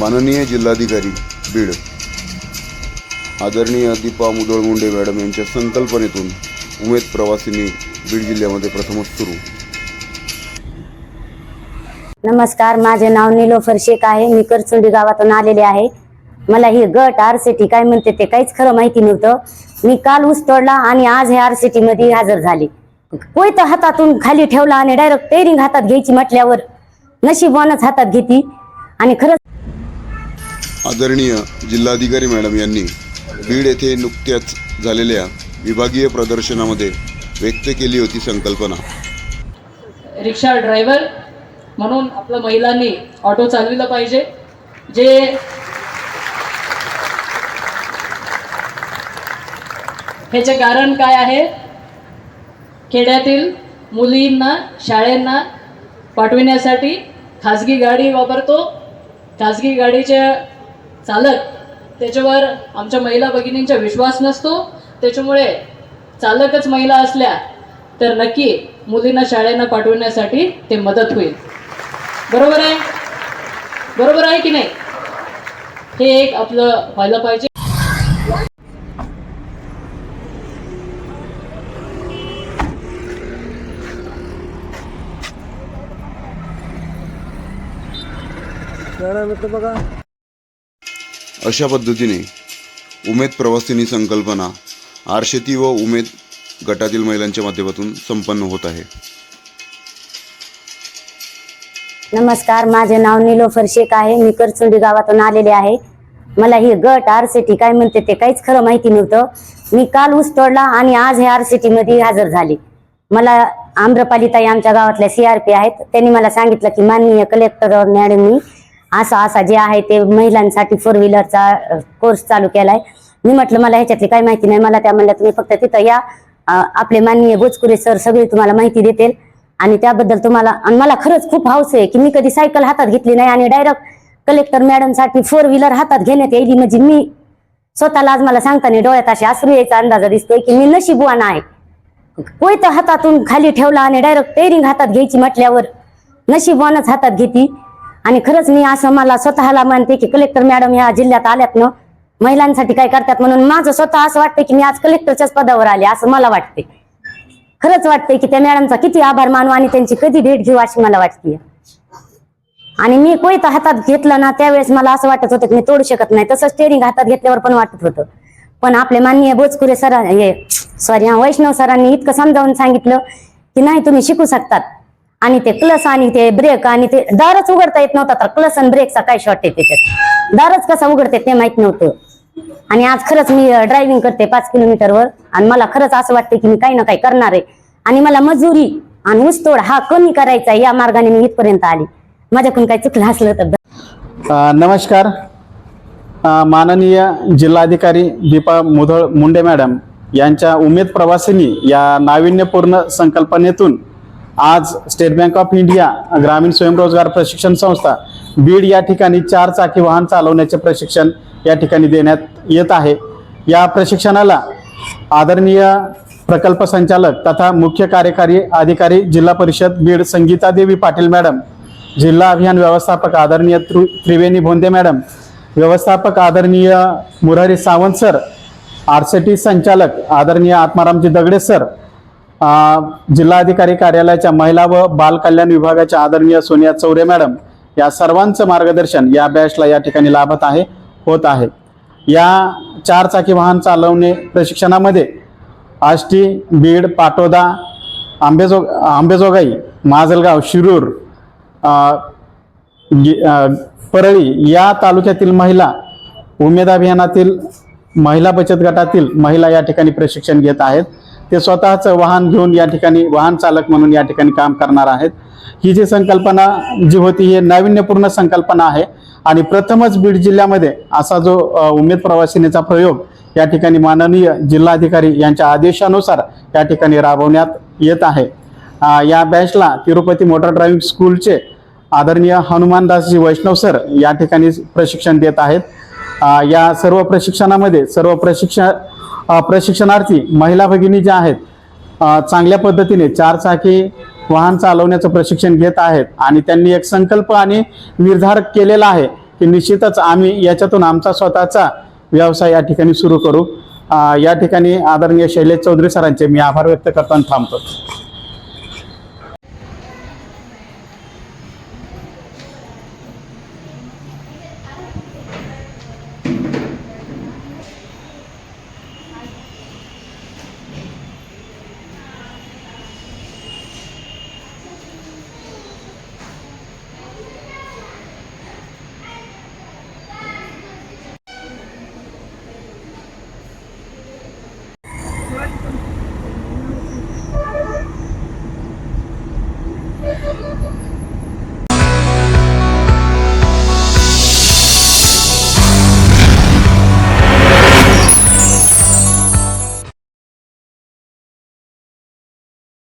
माननीय जिल्हाधिकारी बीड. आदरणीय दीपा मुदळ मुंडे मॅडम यांच्या संकल्पनेतून उमेद प्रवासिनी बीड जिल्ह्यामध्ये प्रथमच सुरू. नमस्कार माझे नाव निलोफर शेख आहे. मी करचुंडी गावातून आलेले आहे. मला ही गट आरसीटी काय म्हणते ते काहीच खरं माहिती नव्हतं. मी काल ऊस तोडला आणि आज हे आरसीटी मध्ये हजर झाले. कोयतं हातातून खाली ठेवला आणि डायरेक्ट टेरिंग हातात घ्यायची म्हटल्यावर नशीबवानच हातात घेती आणि खरंच आदरणीय जिल्हाधिकारी मॅडम यांनी बीड येथे नुकत्याच झालेल्या विभागीय प्रदर्शनामध्ये व्यक्त केली होती संकल्पना. रिक्षा ड्रायव्हर म्हणून आपल्या महिलांनी ऑटो चालविलं पाहिजे. जे ह्याचे कारण काय आहे? खेड्यातील मुलींना शाळेंना पाठविण्यासाठी खाजगी गाडी वापरतो. खाजगी गाडीच्या चालक त्याच्यावर आमच्या महिला भगिनींचा विश्वास नसतो. त्याच्यामुळे चालकच महिला असल्या तर नक्की मुलींना शाळेनं पाठवण्यासाठी ते मदत होईल. बरोबर आहे? बरोबर आहे की नाही? हे एक आपलं व्हायला पाहिजे. बघा. अशा पद्धतीने उमेद प्रवासिनी संकल्पना आरशेती व उमेद गटातील महिलांच्या माध्यमातून संपन्न होत आहे. नमस्कार माझे नाव निलोफर शेख आहे. मी करचुंडी गावातून आलेले आहे. मला ही गट आरसीटी काय म्हणते ते काहीच खरं माहिती नव्हतं. मी काल ऊस तोडला आणि आज हे आरसीटी मध्ये हजर झाले. मला आम्रपालीताई आमच्या गावातल्या सीआरपी आहेत. त्यांनी मला सांगितलं की माननीय कलेक्टर मॅडमनी असा असा जे आहे ते महिलांसाठी फोर व्हीलरचा कोर्स चालू केलाय. मी म्हटलं मला ह्याच्यातली काही माहिती नाही. मला त्या म्हणल्या तुम्ही फक्त तिथं या. आपले माननीय गोचकुरे सर सगळी तुम्हाला माहिती देतील. आणि त्याबद्दल तुम्हाला आणि मला खरंच खूप हौस आहे की मी कधी सायकल हातात घेतली नाही आणि डायरेक्ट कलेक्टर मॅडमसाठी फोर व्हीलर हातात घेण्यात येईल म्हणजे मी स्वतःला आज मला सांगताना डोळ्यात अशी आसरू यायचा अंदाज दिसतोय की मी नशीबवान आहे. कोयतं हातातून खाली ठेवला आणि डायरेक्ट टेरिंग हातात घ्यायची म्हटल्यावर नशीबवानच हातात घेती. आणि खरंच मी असं मला स्वतःला मानते की कलेक्टर मॅडम ह्या जिल्ह्यात आल्यात ना महिलांसाठी काय करतात म्हणून माझं स्वतः असं वाटतं की मी आज कलेक्टरच्याच पदावर आले असं मला वाटते खरंच वाटतंय की त्या मॅडमचा किती आभार मानू आणि त्यांची कधी भेट घेऊ अशी मला वाटते आणि मी कोयत हातात घेतलं ना त्यावेळेस मला असं वाटत होतं की मी तोडू शकत नाही. तसं स्टेरिंग हातात घेतल्यावर पण वाटत होतं. पण आपले माननीय बोचकुरे सर हे सॉरी हा वैष्णव सरांनी इतकं समजावून सांगितलं की नाही तुम्ही शिकू शकतात. आणि ते क्लस आणि ते ब्रेक आणि ते दारच उघडता येत नव्हता तर क्लस आणि ब्रेकचा काय शॉर्ट आहे त्याच्यात दारच कसा उघडते ते माहीत नव्हतं. आणि आज खरंच मी ड्रायव्हिंग करते पाच किलोमीटरवर आणि मला खरंच असं वाटतं की मी काही ना काही करणार आहे. आणि मला मजुरी आणि ऊसतोड हा कमी करायचा आहे या मार्गाने मी इथपर्यंत आली. माझ्याकडून काही चुकलं असलं तर नमस्कार. माननीय जिल्हाधिकारी दीपा मुधळ मुंडे मॅडम यांच्या उमेद प्रवासिनी या नाविन्यपूर्ण संकल्पनेतून आज स्टेट बँक ऑफ इंडिया ग्रामीण स्वयंरोजगार प्रशिक्षण संस्था बीड या ठिकाणी चार चाकी वाहन चालवण्याचे प्रशिक्षण या ठिकाणी देण्यात येत आहे. या प्रशिक्षणाला आदरणीय प्रकल्प संचालक तथा मुख्य कार्यकारी अधिकारी जिल्हा परिषद बीड संगीता देवी पाटील मॅडम जिल्हा अभियान व्यवस्थापक आदरणीय त्रि त्रिवेणी भोंदे मॅडम व्यवस्थापक आदरणीय Murari Sawant sir R C T संचालक आदरणीय आत्मारामजी दगडे सर जिल्हाधिकारी कार्यालयाच्या महिला व बाल कल्याण विभागाच्या आदरणीय सोनिया चौरे मॅडम या सर्वांचं मार्गदर्शन या बॅचला या ठिकाणी लाभत आहे होत आहे. या चारचाकी वाहन चालवणे प्रशिक्षणामध्ये आष्टी बीड पाटोदा आंबेजो आंबेजोगाई माजलगाव शिरूर परळी या तालुक्यातील महिला उमेद अभियानातील महिला बचत गटातील महिला या ठिकाणी प्रशिक्षण घेत आहेत. ते स्वतःचं वाहन घेऊन या ठिकाणी वाहन चालक म्हणून या ठिकाणी काम करणार आहेत. ही जी संकल्पना जी होती ही नाविन्यपूर्ण संकल्पना आहे. आणि प्रथमच बीड जिल्ह्यामध्ये असा जो उमेद प्रवासिनीचा प्रयोग या ठिकाणी माननीय जिल्हाधिकारी यांच्या आदेशानुसार या ठिकाणी राबवण्यात येत आहे. या बॅचला तिरुपती मोटर ड्रायव्हिंग स्कूलचे आदरणीय हनुमानदासजी वैष्णव सर या ठिकाणी प्रशिक्षण देत आहेत. या सर्व प्रशिक्षणामध्ये सर्व प्रशिक्षण प्रशिक्षणार्थी महिला भगिनी ज्या आहेत चांगल्या पद्धतीने चारचाकी वाहन चालवण्याचं प्रशिक्षण घेत आहेत आणि त्यांनी एक संकल्प आणि निर्धार केलेला आहे की निश्चितच आम्ही याच्यातून आमचा स्वतःचा व्यवसाय या ठिकाणी सुरू करू. या ठिकाणी आदरणीय शैलेश चौधरी सरांचे मी आभार व्यक्त करताना थांबतो.